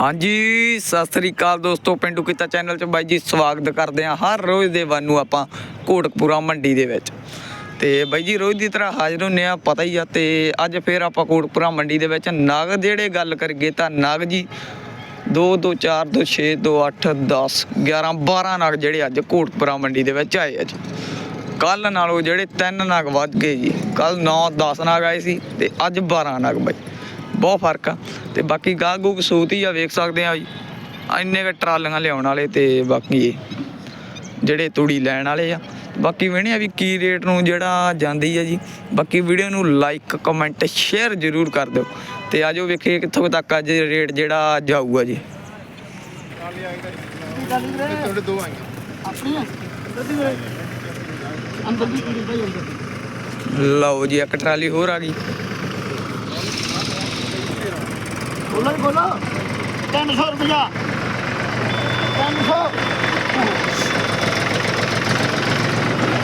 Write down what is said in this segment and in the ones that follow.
ਹਾਂਜੀ, ਸਤਿ ਸ੍ਰੀ ਅਕਾਲ ਦੋਸਤੋ, ਪਿੰਡੂ ਕੀਤਾ ਚੈਨਲ 'ਚ ਬਾਈ ਜੀ ਸਵਾਗਤ ਕਰਦੇ ਆ ਹਰ ਰੋਜ਼ ਦੇ ਵਾਂਗੂ ਆਪਾਂ ਕੋਟਕਪੂਰਾ ਮੰਡੀ ਦੇ ਵਿੱਚ। ਤੇ ਬਾਈ ਜੀ, ਰੋਜ਼ ਦੀ ਤਰ੍ਹਾਂ ਹਾਜ਼ਰ ਹੁੰਨੇ ਆ, ਪਤਾ ਹੀ ਆ, ਤੇ ਅੱਜ ਫੇਰ ਆਪਾਂ ਕੋਟਕਪੂਰਾ ਮੰਡੀ ਦੇ ਵਿੱਚ ਨਾਗ ਜਿਹੜੇ ਗੱਲ ਕਰੀਏ ਤਾਂ ਨਗ ਜੀ 2 2 4 2 6 2 8 10 11 12 ਨਗ ਜਿਹੜੇ ਅੱਜ ਕੋਟਕਪੂਰਾ ਮੰਡੀ ਦੇ ਵਿੱਚ ਆਏ ਆ ਜੀ। ਕੱਲ ਨਾਲੋਂ ਜਿਹੜੇ ਤਿੰਨ ਨਾਗ ਵੱਧ ਗਏ ਜੀ, ਕੱਲ 9 10 ਨਾਗ ਆਏ ਸੀ, ਤੇ ਅੱਜ 12 ਨਾਗ ਬਾਈ। ਬਹੁਤ ਫ਼ਰਕ ਆ। ਤੇ ਬਾਕੀ ਗਾਹ ਗੂਕ ਸੂਤ ਹੀ ਆ ਵੇਖ ਸਕਦੇ ਆ ਜੀ ਇੰਨੇ ਕੁ ਟਰਾਲੀਆਂ ਲਿਆਉਣ ਵਾਲੇ ਤੇ ਬਾਕੀ ਜਿਹੜੇ ਤੂੜੀ ਲੈਣ ਵਾਲੇ ਆ। ਬਾਕੀ ਵੇਣੇ ਆ ਵੀ ਕੀ ਰੇਟ ਨੂੰ ਜਿਹੜਾ ਜਾਂਦੀ ਆ ਜੀ। ਬਾਕੀ ਵੀਡੀਓ ਨੂੰ ਲਾਈਕ ਕਮੈਂਟ ਸ਼ੇਅਰ ਜ਼ਰੂਰ ਕਰ ਦਿਓ। ਤੇ ਆਜੋ ਵੇਖੀਏ ਕਿੱਥੋਂ ਤੱਕ ਅੱਜ ਰੇਟ ਜਿਹੜਾ ਜਾਊਗਾ ਜੀ। ਤੁਹਾਡੇ ਦੋ ਆਈਆਂ। ਲਓ ਜੀ ਇੱਕ ਟਰਾਲੀ ਹੋਰ ਆ ਗਈ। ਬੋਲੋ ਜੀ, ਬੋਲੋ 300 ਰੁਪਇਆ 300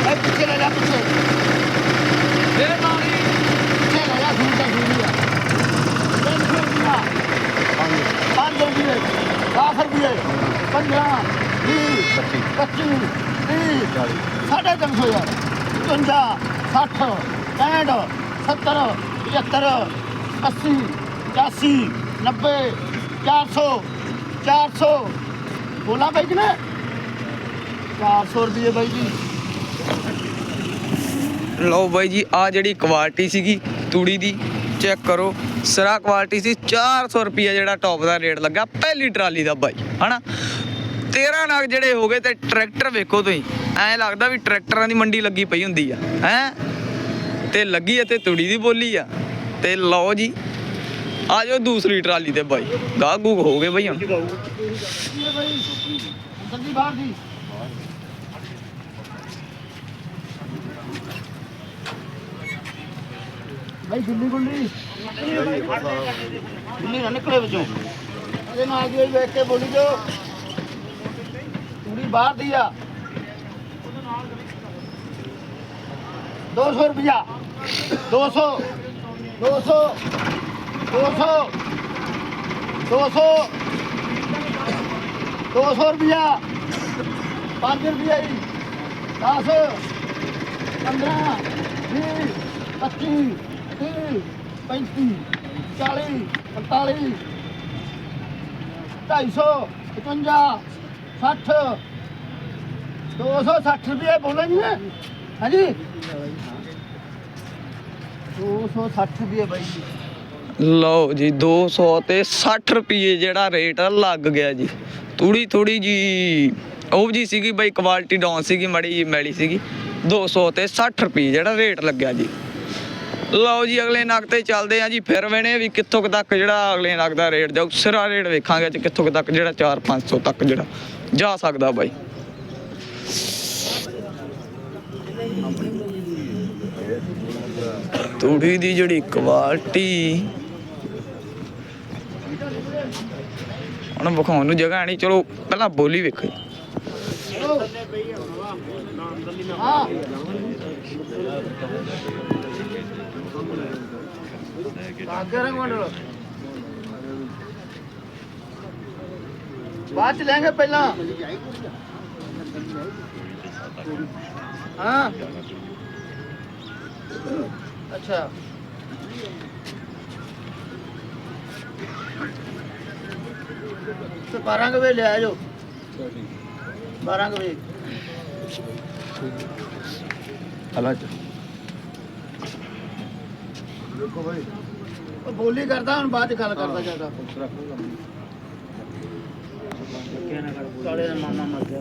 ਇਹ ਪਿੱਛੇ ਲੈ ਜਾ ਪਿੱਛੇ। ਮੇਰੇ ਨਾਲ ਹੀ। ਪਿੱਛੇ ਲੈ ਜਾ ਸੁਣਦਾ ਸੁਣਦਾ 300 ਰੁਪਇਆ 5 ਰੁਪਏ 10 ਰੁਪਏ 15 20 25 30 ਸਾਢੇ ਤਿੰਨ ਸੌ ਯਾਰ। 55 60 65 70 75 80 85 90 400 400 ਬੋਲਾ ਬਾਈ ਕਿਨੇ? 400 ਰੁਪਏ ਬਾਈ ਜੀ। ਲਓ ਬਾਈ ਜੀ ਆ ਜਿਹੜੀ ਕੁਆਲਿਟੀ ਸੀਗੀ ਤੂੜੀ ਦੀ ਚੈੱਕ ਕਰੋ। ਸਰਾ ਕੁਆਲਿਟੀ ਸੀ 400 ਰੁਪਿਆ ਜਿਹੜਾ ਟੌਪ ਦਾ ਰੇਟ ਲੱਗਾ, ਪਹਿਲੀ ਟਰਾਲੀ ਦਾ ਬਾਈ, ਹਨਾ? 13 ਨਗ ਜਿਹੜੇ ਹੋ ਗਏ ਤੇ ਟਰੈਕਟਰ ਵੇਖੋ ਤੁਸੀਂ, ਐਂ ਲੱਗਦਾ ਵੀ ਟਰੈਕਟਰਾਂ ਦੀ ਮੰਡੀ ਲੱਗੀ ਪਈ ਹੁੰਦੀ ਆ, ਹੈ? ਤੇ ਲੱਗੀ ਆ ਤੇ ਤੂੜੀ ਦੀ ਬੋਲੀ ਆ। ਤੇ ਲਓ ਜੀ ਆ ਜਾਓ ਦੂਸਰੀ ਟਰਾਲੀ ਤੇ ਬਾਈ। ਗਾਹ ਹੋ ਗਏ ਬਾਈ ਹੁਣ। ਇਹ ਬਾਹਰ ਦੀ ਬਾਈ ਦਿੱਲੀ ਗੁੰਡੀ ਦਿੱਲੀ ਨਾ ਨਿਕਲੇ ਵਿੱਚੋਂ। ਇਹਦੇ ਨਾਲ ਦੀ ਵੇਖ ਕੇ ਬੋਲੀ ਜੋ। ਪੂਰੀ ਬਾਹਰ ਦੀ ਆ। 200 ਰੁਪਿਆ 200 200 200 200 200 ਰੁਪਿਆ 5 ਰੁਪਿਆ ਜੀ। 10 15 20 25 30 35 40 45 250 55 60 260 ਰੁਪਏ ਬੋਲੇ ਜੀ ਹਾਂਜੀ। 260 ਰੁਪਏ ਬਾਈ ਲਓ ਜੀ 200 ਤੇ 60 ਰੁਪਏ ਜਿਹੜਾ ਰੇਟ ਲੱਗ ਗਿਆ ਜੀ। ਥੋੜੀ ਥੋੜੀ ਜੀ, ਉਹ ਜੀ ਸੀਗੀ ਬਈ ਕੁਆਲਿਟੀ ਡਾਊਨ ਸੀਗੀ, ਮੜੀ ਜੀ ਮੈਲੀ ਸੀਗੀ। 200 ਤੇ 60 ਰੁਪਏ ਜਿਹੜਾ ਰੇਟ ਲੱਗਿਆ ਜੀ। ਲਓ ਜੀ, ਅਗਲੇ ਨਗ ਤੇ ਚੱਲਦੇ ਆ ਜੀ, ਫਿਰ ਵੇਣੇ ਵੀ ਕਿੱਥੋਂ ਤੱਕ ਜਿਹੜਾ ਅਗਲੇ ਨਗ ਦਾ ਰੇਟ ਜਾਊ। ਸਿਰਾ ਰੇਟ ਵੇਖਾਂਗੇ ਅੱਜ ਕਿੱਥੋਂ ਕੁ ਤੱਕ ਜਿਹੜਾ 4-500 ਤੱਕ ਜਿਹੜਾ ਜਾ ਸਕਦਾ ਬਾਈ। ਤੂੜੀ ਦੀ ਜਿਹੜੀ ਕੁਆਲਿਟੀ ਹੁਣ ਵਿਖਾਉਣ ਨੂੰ ਜਗ੍ਹਾ ਨਹੀਂ, ਚਲੋ ਪਹਿਲਾਂ ਬੋਲੀ ਵੇਖੋ ਬਾਅਦ ਚ ਲੈਂਗੇ ਪਹਿਲਾਂ। ਹਾਂ। ਅੱਛਾ। ਤੇ 12 ਕੁ ਵੇ ਲੈ ਆਜੋ 12 ਕੁ ਵੇ ਉਹ ਬੋਲੀ ਕਰਦਾ ਹੁਣ ਬਾਅਦ ਚ ਗੱਲ ਕਰਦਾ ਜ਼ਿਆਦਾ। ਕਾਲੇ ਦਾ ਮਾਮਾ ਮਰ ਗਿਆ।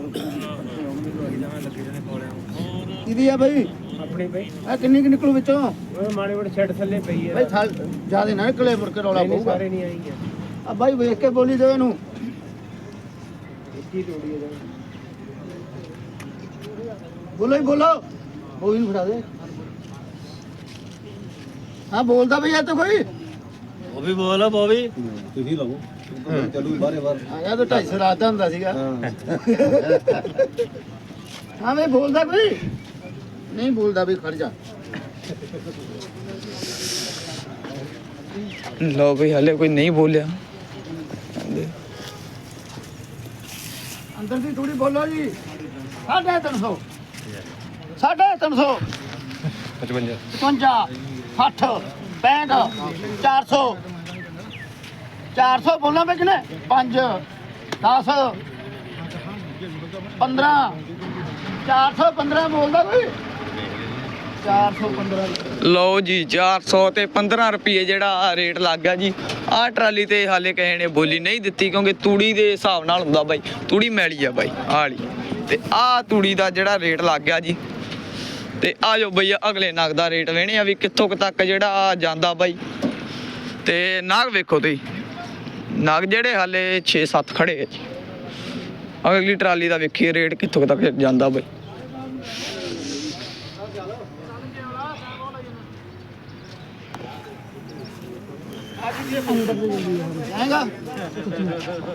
ਕਿਹਦੀ ਆ ਬਈ? ਆਪਣੀ ਬਈ। ਆ ਕਿੰਨੀ ਕਿ ਨਿਕਲੂ ਵਿੱਚੋਂ? ਉਹ ਮਾੜੇ ਮੋਟੇ ਛੱਡ ਥੱਲੇ ਪਈ ਹੈ ਬਈ ਥਾਲ ਜ਼ਿਆਦਾ ਨਾ ਨਿਕਲੇ ਮੁੜ ਕੇ ਰੌਲਾ ਪਊਗਾ। ਸਾਰੇ ਨਹੀਂ ਆਏਗੇ ਆ। ਬਾਈ ਵੇਖ ਕੇ ਬੋਲੀ ਦੇ ਇਹਨੂੰ। ਇੱਕੀ ਤੋੜੀ ਹੈ ਬੋਲੋ ਹੀ ਬੋਲੋ। ਬੋਲੀ ਨੂੰ ਫੜਾ ਦੇ। ਹਾਂ ਬੋਲਦਾ ਬਈ ਇਹ ਤਾਂ ਕੋਈ। ਉਹ ਵੀ ਬੋਲ ਬੋਵੀ ਤੁਸੀਂ ਲਾਓ। ਚੱਲੂ ਬਾਰੇ ਬਾਰ ਆ ਯਾ ਤਾਂ 250 ਰਾਤ ਦਾ ਹੁੰਦਾ ਸੀਗਾ। ਹਾਂ। ਬਈ ਬੋਲਦਾ ਕੋਈ। ਨਹੀਂ ਬੋਲਦਾ ਵੀ ਖੜ ਜਾ। ਲਓ ਵੀ ਹਲੇ ਕੋਈ ਨਹੀਂ ਬੋਲਿਆ। ਅੰਦਰ ਦੀ ਥੋੜੀ ਬੋਲੋ ਜੀ। ਸਾਢੇ ਤਿੰਨ ਸੌ। ਸਾਢੇ ਤਿੰਨ ਸੌ। 55 55 60 65 400 400 ਬੋਲਣਾ ਬਈ ਕਿਨੇ 5 10 15 415 ਬੋਲਦਾ ਕੋਈ? 415 ਲਓ ਜੀ 400 ਤੇ 15 ਰੁਪਏ ਜਿਹੜਾ ਰੇਟ ਲੱਗ ਜੀ। ਆਹ ਟਰਾਲੀ ਤੇ ਹਾਲੇ ਕਿਸੇ ਨੇ ਬੋਲੀ ਨਹੀਂ ਦਿੱਤੀ, ਕਿਉਂਕਿ ਤੂੜੀ ਦੇ ਹਿਸਾਬ ਨਾਲ ਹੁੰਦਾ ਬਾਈ। ਤੂੜੀ ਮੈਲੀ ਆ ਬਾਈ, ਆਹ ਤੇ ਆਹ ਤੂੜੀ ਦਾ ਜਿਹੜਾ ਰੇਟ ਲੱਗ ਗਿਆ ਜੀ। ਤੇ ਆ ਜਾਓ ਬਈ, ਅਗਲੇ ਨਗ ਦਾ ਰੇਟ ਵੇਣੇ ਆ ਵੀ ਕਿੱਥੋਂ ਤੱਕ ਜਿਹੜਾ ਜਾਂਦਾ ਬਾਈ। ਤੇ ਨਾਗ ਵੇਖੋ ਤੁਸੀਂ। ਨਗ ਜਿਹੜੇ ਹਾਲੇ 6-7 ਖੜੇ ਆ ਜੀ। ਅਗਲੀ ਟਰਾਲੀ ਦਾ ਵੇਖੀਏ ਰੇਟ ਕਿੱਥੋਂ ਤੱਕ ਜਾਂਦਾ ਬਾਈ। ਆਏਗਾ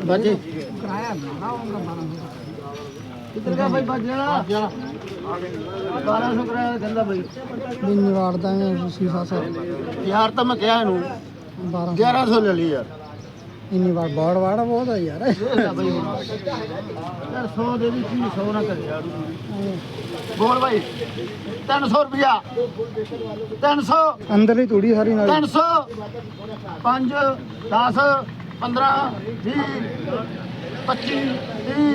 ਬਾਜੀ ਕਿਰਾਇਆ ਨਾ ਹੋਊਗਾ 1200 ਕਿੱਧਰ ਦਾ ਬਾਈ। ਬਾਜਣਾ 1200 ਕਿਰਾਇਆ ਕਹਿੰਦਾ ਹੈ ਤੁਸੀਂ ਸਾਸਾ ਯਾਰ ਤਾਂ ਮੈਂ ਕਿਹਾ ਇਹਨੂੰ। 12 1100 ਲੈ ਲਈ ਯਾਰ। ਇੰਨੀ ਵਾਰ ਬਾੜ ਵਾੜਾ ਬਹੁਤ ਹੈ ਯਾਰ। ਯਾਰ 100 ਦੇ ਦੀ ਕੀ 100 ਨਾ ਕਰੇ ਯਾਰ। ਬੋਲ ਬਾਈ। 300 ਰੁਪਿਆ 300 ਅੰਦਰ ਹੀ ਤੂੜੀ ਸਾਰੀ ਨਾਲ। 300 5 10 15 20 25 30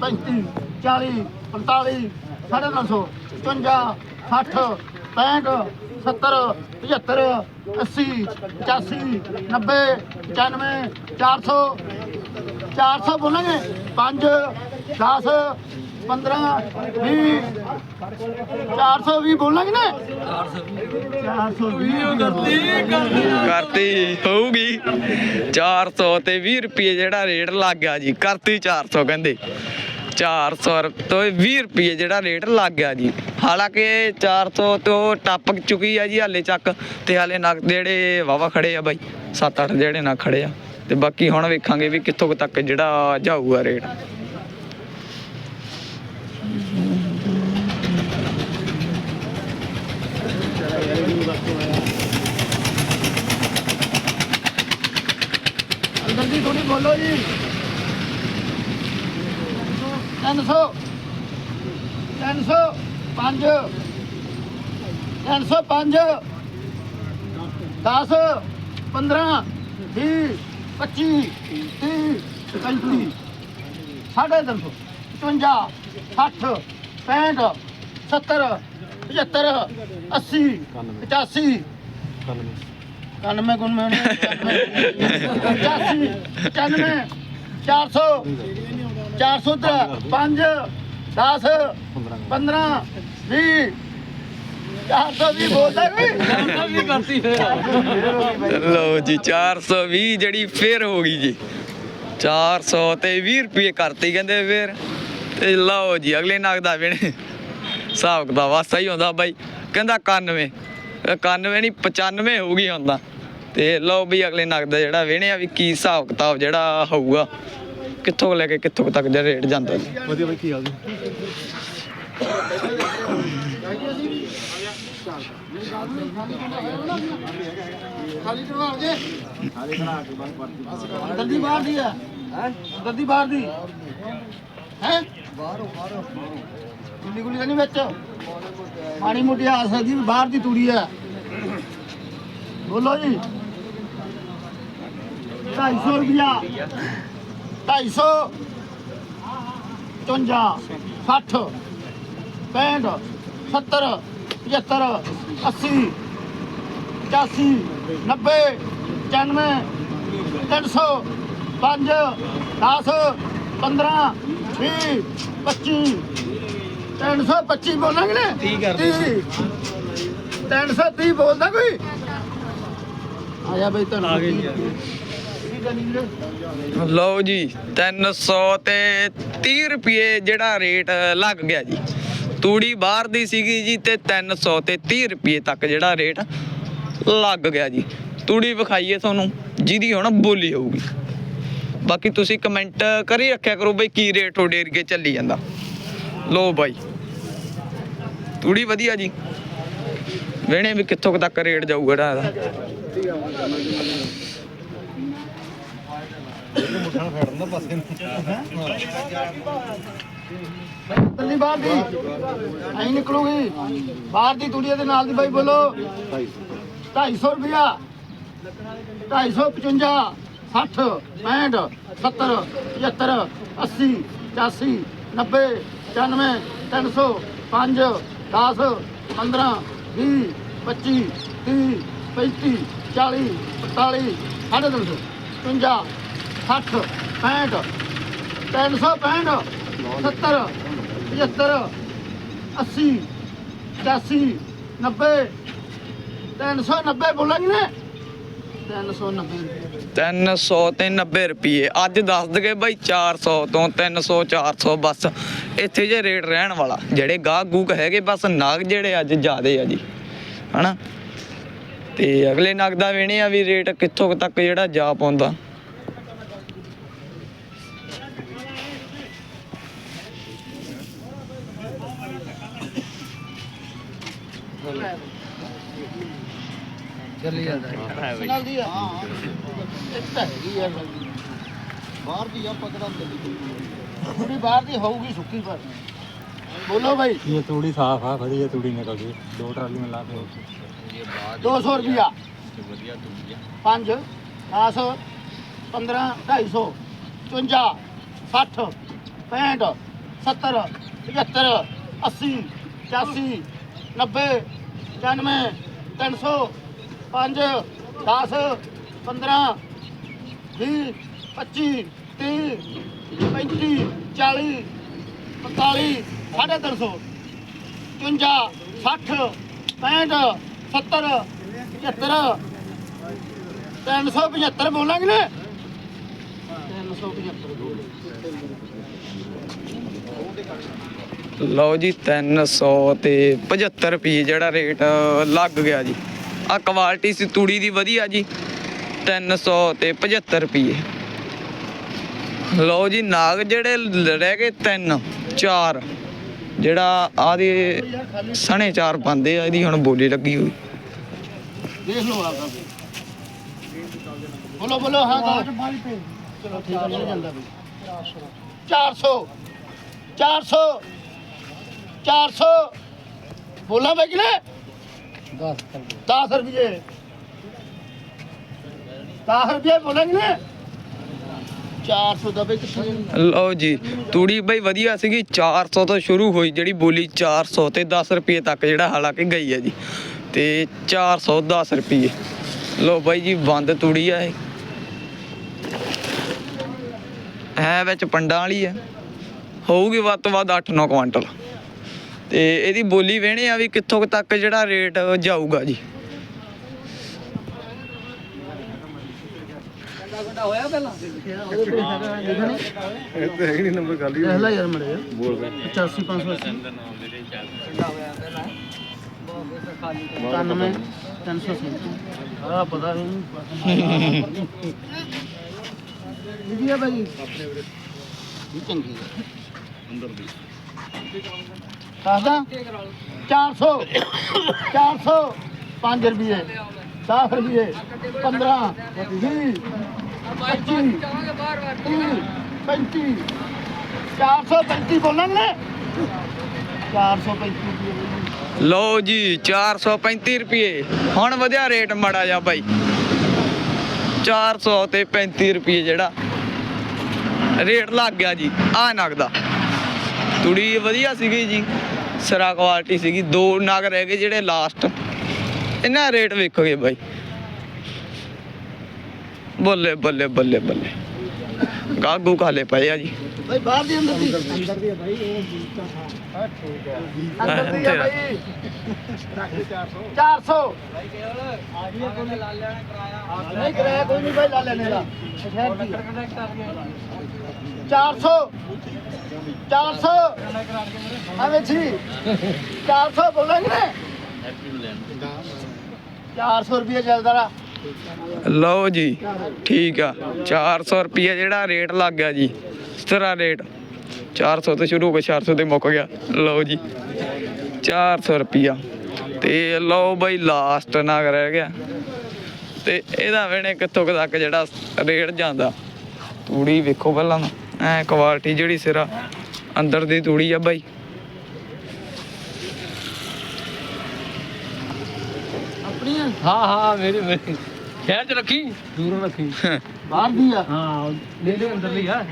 35 40 45 350 55 60 65 70 75 80 85 90 95 400 400 ਬੋਲਾਂਗੇ। 5 10 15 20 420 ਬੋਲਾਂਗੇ ਨਾ 420 ਕਰਤੀ ਕਰਤੀ ਹੋਊਗੀ। 400 ਤੇ 20 ਰੁਪਏ ਜਿਹੜਾ ਰੇਟ ਲੱਗ ਗਿਆ ਜੀ ਕਰਤੀ 400 ਕਹਿੰਦੇ। 400 ਤੋਂ 20 ਰੁਪਏ ਜਿਹੜਾ ਰੇਟ ਲੱਗ ਗਿਆ ਜੀ। ਹਾਲਾਂਕਿ 400 ਤੋਂ ਟੱਪ ਚੁੱਕੀ ਆ ਜੀ ਹਾਲੇ ਚੱਕ ਤੇ ਹਾਲੇ ਨਗ ਜਿਹੜੇ ਵਾਵਾ ਖੜੇ ਆ ਬਾਈ 7-8 ਜਿਹੜੇ ਨਗ ਖੜੇ ਆ। ਤੇ ਬਾਕੀ ਹੁਣ ਵੇਖਾਂਗੇ ਵੀ ਕਿੱਥੋਂ ਤੱਕ ਜਿਹੜਾ ਜਾਊਗਾ ਰੇਟ। ਅੰਦਰ ਦੀ ਥੋੜੀ ਬੋਲੋ ਜੀ। 300 300 5 305 10 15 20 25 30 35 ਸਾਢੇ 300 55 60 65 70 75 80 85 ਕਾਨਵੇਂ ਗੁਣਵੇਂ ਪਚਾਸੀ ਪਚਾਨਵੇਂ ਚਾਰ ਸੌ ਚਾਰ ਸੌ ਤੇ ਪੰਜ, ਦਸ, ਪੰਦਰਾਂ, ਵੀਹ, ਚਾਰ ਸੌ ਲਓ ਜੀ 420 ਜਿਹੜੀ ਫੇਰ ਹੋ ਗਈ ਜੀ। 400 ਤੇ 20 ਰੁਪਏ ਕਰਤੀ ਕਹਿੰਦੇ ਫੇਰ। ਤੇ ਲਓ ਜੀ, ਅਗਲੇ ਨਗ ਦਾ ਵੇਣੇ ਹਿਸਾਬ ਕਿਤਾਬ ਵਾਸਤਾ ਹੀ ਹੁੰਦਾ ਬਾਈ। ਕਹਿੰਦਾ 91 91 ਨਹੀਂ 95 ਹੋ ਗਈ ਹੁੰਦਾ। ਤੇ ਲਓ ਵੀ ਅਗਲੇ ਨਗ ਦਾ ਜਿਹੜਾ ਵੇਣੇ ਆ ਵੀ ਕੀ ਹਿਸਾਬ ਕਿਤਾਬ ਜਿਹੜਾ ਹੋਊਗਾ। ਕਿੱਥੋਂ ਲੈ ਕੇ ਕਿੱਥੋਂ ਤੱਕ ਜਿਹੜਾ ਰੇਟ ਜਾਂਦਾ ਜੀ। ਵਧੀਆ ਬਾਈ ਕੀ ਹਾਲ ਜੀ? ਖਾਲੀ ਕਰਵਾ ਜੇ ਅੰਦਰ ਦੀ ਬਾਹਰ ਦੀ ਹੈ ਅੰਦਰ ਦੀ ਬਾਹਰ ਦੀ। ਹੈ? ਬਾਹਰੋਂ ਬਾਹਰੋਂ ਗੁੱਲੀ ਗੁੱਲੀ ਤਾਂ ਨਹੀਂ ਵਿੱਚ? ਮਾੜੀ ਮੋਟੀ ਆਸ ਦੀ ਬਾਹਰ ਦੀ ਤੂੜੀ ਹੈ। ਬੋਲੋ ਜੀ। 250 ਰੁਪਿਆ 250 55 60 65 70 75 80 ਪਚਾਸੀ। ਨੱਬੇ। ਪਚਾਨਵੇਂ। ਤਿੰਨ ਸੌ। ਪੰਜ। ਦਸ। ਪੰਦਰਾਂ। ਵੀਹ। ਪੱਚੀ ਤਿੰਨ ਸੌ ਪੱਚੀ ਬੋਲਾਂਗੇ ਨਾ? ਤੀਹ ਕਰਦੇ ਤਿੰਨ ਸੌ ਤੀਹ ਬੋਲਦਾ ਕੋਈ? ਆਇਆ ਬਈ ਤੁਹਾਨੂੰ ਆ ਗਏ ਜੀ ਲਓ ਜੀ 300 ਤੇ 30 ਰੁਪਏ ਜਿਹੜਾ ਰੇਟ ਲੱਗ ਗਿਆ ਜੀ। ਤੂੜੀ ਬਾਹਰ ਦੀ ਸੀਗੀ ਜੀ ਤੇ 300 ਤੇ 30 ਰੁਪਏ ਤੱਕ ਜਿਹੜਾ ਰੇਟ ਲੱਗ ਗਿਆ ਜੀ। ਤੂੜੀ ਵਿਖਾਈਏ ਤੁਹਾਨੂੰ ਜਿਹਦੀ ਹੁਣ ਬੋਲੀ ਹੋਊਗੀ। ਬਾਕੀ ਤੁਸੀਂ ਕਮੈਂਟ ਕਰੀ ਰੱਖਿਆ ਕਰੋ ਬਈ ਕੀ ਰੇਟ ਤੁਹਾਡੇ ਏਰੀਏ ਚੱਲੀ ਜਾਂਦਾ। ਲੋ ਬਾਈ। ਤੂੜੀ ਵਧੀਆ ਜੀ। ਵੇਣੇ ਵੀ ਕਿੱਥੋਂ ਤੱਕ ਰੇਟ ਜਾਊਗਾ ਇਹਦਾ। ਮੁੱਠਾ ਬਾਹਰ ਦੀ। ਐਂ ਨਿਕਲੂਗੀ। ਬਾਹਰ ਦੀ ਤੂੜੀ ਦੇ ਨਾਲ ਦੀ ਬਾਈ ਬੋਲੋ। 250 ਰੁਪਿਆ 255 60 65 70 75 80 85 90 95 300 5 10 15 20 25 30 35 40 45 ਸਾਢੇ ਤਿੰਨ ਸੌ 50 60 65 365 70 75 80 85 90 390 ਬੋਲਾਂਗੇ ਨੇ 390 300 ਤੇ 90 ਰੁਪਏ ਅੱਜ ਦੱਸ ਦਗੇ ਬਾਈ 400 ਤੋਂ 300 400 ਬਸ। ਇੱਥੇ ਜੇ ਰੇਟ ਰਹਿਣ ਵਾਲਾ। ਜਿਹੜੇ ਗਾਹਕ ਗੂਕ ਹੈਗੇ, ਬਸ ਨਾਗ ਜਿਹੜੇ ਅੱਜ ਜ਼ਿਆਦੇ ਆ ਜੀ। ਹਨਾ? ਤੇ ਅਗਲੇ ਨਗ ਦਾ ਵੇਣੇ ਆ ਵੀ ਰੇਟ ਕਿੱਥੋਂ ਤੱਕ ਜਿਹੜਾ ਜਾ ਪਾਉਂਦਾ। ਨਾਲ ਦੀ ਆ। ਹਾਂ ਇੱਕ ਤਾਂ ਹੈਗੀ ਆ ਬਾਹਰ ਦੀ ਆ ਪਕੜਾ ਦਿੱਲੀ ਪੂਰੀ ਬਾਹਰ ਦੀ ਹੋਊਗੀ ਸੁੱਕੀ ਪਰ। ਬੋਲੋ ਭਾਈ ਇਹ ਤੂੜੀ ਸਾਫ਼ ਆ ਵਧੀਆ ਤੂੜੀ ਨਿਕਲ ਗਈ ਦੋ ਟਰਾਲੀਆਂ ਲਾ ਕੇ 200 ਰੁਪਿਆ 5 10 15 250 55 60 65 70 75 80 85 90 95 300 5 10 15 20 25 30 35 40 45 ਸਾਢੇ ਤਿੰਨ ਸੌ 55 60 65 70 75 375 ਬੋਲਾਂਗੇ ਨੇ? 375 ਲਓ ਜੀ 300 ਤੇ 75 ਰੁਪਏ ਜਿਹੜਾ ਰੇਟ ਲੱਗ ਗਿਆ ਜੀ। ਆ ਕੁਆਲਿਟੀ ਸੀ ਤੂੜੀ ਦੀ, ਵਧੀਆ ਜੀ। 300 ਤੇ 75 ਰੁਪਏ ਲਓ ਜੀ, ਨਾਗ ਜਿਹੜੇ ਰਹਿ ਗਏ 3 4 ਜਿਹੜਾ ਆਦੇ ਸਣੇ ਚਾਰ ਪਾਉਂਦੇ ਆ, ਇਹਦੀ ਹੁਣ ਬੋਲੀ ਲੱਗੀ ਹੋਈ। ਦੇਖ ਲਓ ਆਪਦਾ ਬੋਲੋ ਬੋਲੋ, ਹਾਂ ਚਲੋ, ਠੀਕ ਹੈ ਜਾਂਦਾ ਬਈ। 400 400 400 ਬੋਲਾਂ ਬਈ ਕਿਨੇ 10 10 ਰੁਪਏ 10 ਰੁਪਏ ਬੋਲਾਂਗੇ ਨੇ। 400 ਦਾ ਬਈ ਕਿੱਥੇ ਲਓ ਜੀ, ਤੂੜੀ ਬਈ ਵਧੀਆ ਸੀਗੀ 400 ਤੋਂ ਸ਼ੁਰੂ ਹੋਈ ਜਿਹੜੀ ਬੋਲੀ 400 ਤੇ 10 ਰੁਪਏ ਤੱਕ ਜਿਹੜਾ ਹਾਲਾਂਕਿ ਗਈ ਹੈ ਜੀ। ਤੇ 410 ਰੁਪਏ ਲਓ ਬਾਈ ਜੀ, ਬੰਦ ਤੂੜੀ ਆ ਇਹ। ਹੈ ਵਿੱਚ ਪੰਡਾਂ ਵਾਲੀ ਹੈ। ਹੋਊਗੀ ਵੱਧ ਤੋਂ ਵੱਧ 8-9 ਕੁਆਂਟਲ। ਤੇ ਇਹਦੀ ਬੋਲੀ ਵੇਣੇ ਆ ਵੀ ਕਿੱਥੋਂ ਤੱਕ ਜਿਹੜਾ ਰੇਟ ਜਾਊਗਾ ਜੀ। ਇਹ ਤੇ ਹੈਗੀ ਨਹੀਂ ਨੰਬਰ ਖਾਲੀ ਦੇਖ ਲੈ ਯਾਰ ਮੜੇ ਬੋਲ 85580 91 337 ਆ ਪਤਾ ਨਹੀਂ ਵਧੀਆ ਭਾਈ ਇਹ ਚੰਗੀ ਅੰਦਰ ਦੀ ਦੱਸਦਾ 400 400 5 ਰੁਪਏ 10 ਰੁਪਏ 15 20 25 35 435 ਬੋਲਾਂਗੇ? 435 ਰੁਪਏ ਲਓ ਜੀ 435 ਰੁਪਏ ਹੁਣ ਵਧਿਆ ਰੇਟ ਮੜਾ ਜਾ ਬਾਈ। 400 ਤੇ 35 ਰੁਪਏ ਜਿਹੜਾ। ਰੇਟ ਲੱਗ ਗਿਆ ਜੀ ਆ ਨਗ ਤੁੜੀ ਵਧੀਆ ਸੀਗੀ ਜੀ। ਸਰਾ ਕੁਆਲਿਟੀ ਸੀਗੀ, ਦੋ ਨਗ ਰਹਿ ਗਏ ਜਿਹੜੇ ਲਾਸਟ ਇਹਨਾਂ ਰੇਟ ਵੇਖੋਗੇ ਬਾਈ। ਬੱਲੇ ਬੱਲੇ ਬੱਲੇ ਬੱਲੇ। ਗਾਗੂ ਖਾਲੇ ਪਏ ਆ ਜੀ। ਭਾਈ ਬਾਹਰ ਦੀ ਅੰਦਰ ਦੀ। ਅੰਦਰ ਦੀ ਹੈ ਭਾਈ ਅੰਦਰ ਦੀ ਹੈ ਭਾਈ 400 ਨਹੀਂ ਕਰਾਇਆ ਕੋਈ ਨਹੀਂ ਭਾਈ ਲਾ ਲੈਣੇ ਦਾ। 400 400 ਆਵੇਂ ਜੀ। 400 ਬੋਲਾਂਗੇ ਨੇ। 400 ਰੁਪਏ ਚੱਲਦਾ ਰਾ। ਲਓ ਜੀ, ਠੀਕ ਆ। 400 ਰੁਪਏ ਜਿਹੜਾ ਰੇਟ ਲੱਗ ਗਿਆ ਜੀ। ਇਸ ਤਰ੍ਹਾਂ ਰੇਟ। 400 ਤੋਂ ਸ਼ੁਰੂ ਹੋ ਕੇ 400 ਤੇ ਮੁੱਕ ਗਿਆ। ਲਓ ਜੀ 400 ਰੁਪਿਆ ਤੇ ਲਓ ਬਈ ਲਾਸਟ ਨਾ ਰਹਿ ਗਿਆ। ਤੇ ਇਹਦਾ ਵੇਣੇ ਕਿੱਥੋਂ ਕੁ ਤੱਕ ਜਿਹੜਾ ਰੇਟ ਜਾਂਦਾ। ਤੂੜੀ ਵੇਖੋ ਪਹਿਲਾਂ ਐ ਕੁਆਲਿਟੀ ਜਿਹੜੀ ਸਿਰਾ ਅੰਦਰ ਦੀ ਤੂੜੀ ਆ ਬਾਈ। ਹਾਂ ਹਾਂ ਮੇਰੀ ਮੇਰੀ। ਖੈਰ ਚ ਰੱਖੀ? ਦੂਰੋਂ ਰੱਖੀ। ਬਾਹਰ ਦੀ ਆ? ਹਾਂ ਨੇੜੇ ਅੰਦਰਲੀ ਆ।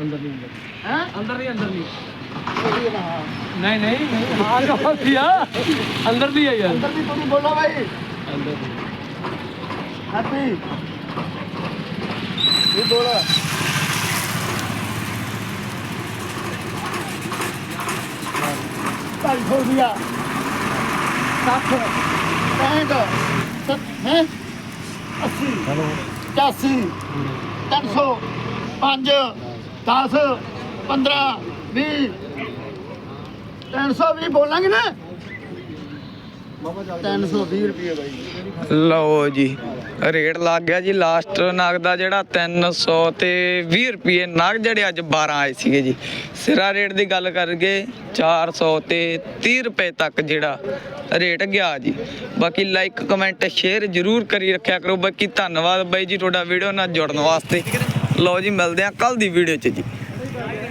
ਅੰਦਰਲੀ ਹੈ? ਅੰਦਰਲੀ ਅੰਦਰਲੀ। ਨਹੀਂ ਨਹੀਂ ਨਹੀਂ ਹਾਂ ਕਹੀ ਆ। ਅੰਦਰਲੀ ਆ ਯਾਰ। ਅੰਦਰ ਦੀ ਤੂੜੀ ਬੋਲੋ ਭਾਈ ਅੰਦਰਲੀ। ਹੈਪੀ। ਇਹ ਬੋਲਾ। ਢਾਈ ਸੌ ਰੁਪਇਆ ਸੱਠ। ਪੈਂਹਠ। ਸੱਤ ਹੈ? ਅੱਸੀ ਪਚਾਸੀ ਤਿੰਨ ਸੌ ਪੰਜ ਦਸ ਪੰਦਰਾਂ ਵੀਹ। ਤਿੰਨ ਸੌ ਵੀਹ ਬੋਲਾਂਗੇ ਨਾ? ਤਿੰਨ ਸੌ ਵੀਹ ਰੁਪਏ ਬਾਈ। ਲਓ ਜੀ, ਰੇਟ ਲੱਗ ਗਿਆ ਜੀ ਲਾਸਟ ਨਗ ਦਾ ਜਿਹੜਾ 300 ਤੇ 20 ਰੁਪਏ, ਨਗ ਜਿਹੜੇ ਅੱਜ 12 ਆਏ ਸੀਗੇ ਜੀ। ਸਿਰਾ ਰੇਟ ਦੀ ਗੱਲ ਕਰਗੇ 400 ਤੇ 30 ਰੁਪਏ ਤੱਕ ਜਿਹੜਾ ਰੇਟ ਗਿਆ ਜੀ। ਬਾਕੀ ਲਾਈਕ ਕਮੈਂਟ ਸ਼ੇਅਰ ਜਰੂਰ ਕਰੀ ਰੱਖਿਆ ਕਰੋ। ਬਾਕੀ ਧੰਨਵਾਦ ਬਾਈ ਜੀ ਤੁਹਾਡਾ ਵੀਡੀਓ ਨਾਲ ਜੁੜਨ ਵਾਸਤੇ। ਲਓ ਜੀ, ਮਿਲਦੇ ਆ ਕੱਲ ਦੀ ਵੀਡੀਓ 'ਚ ਜੀ।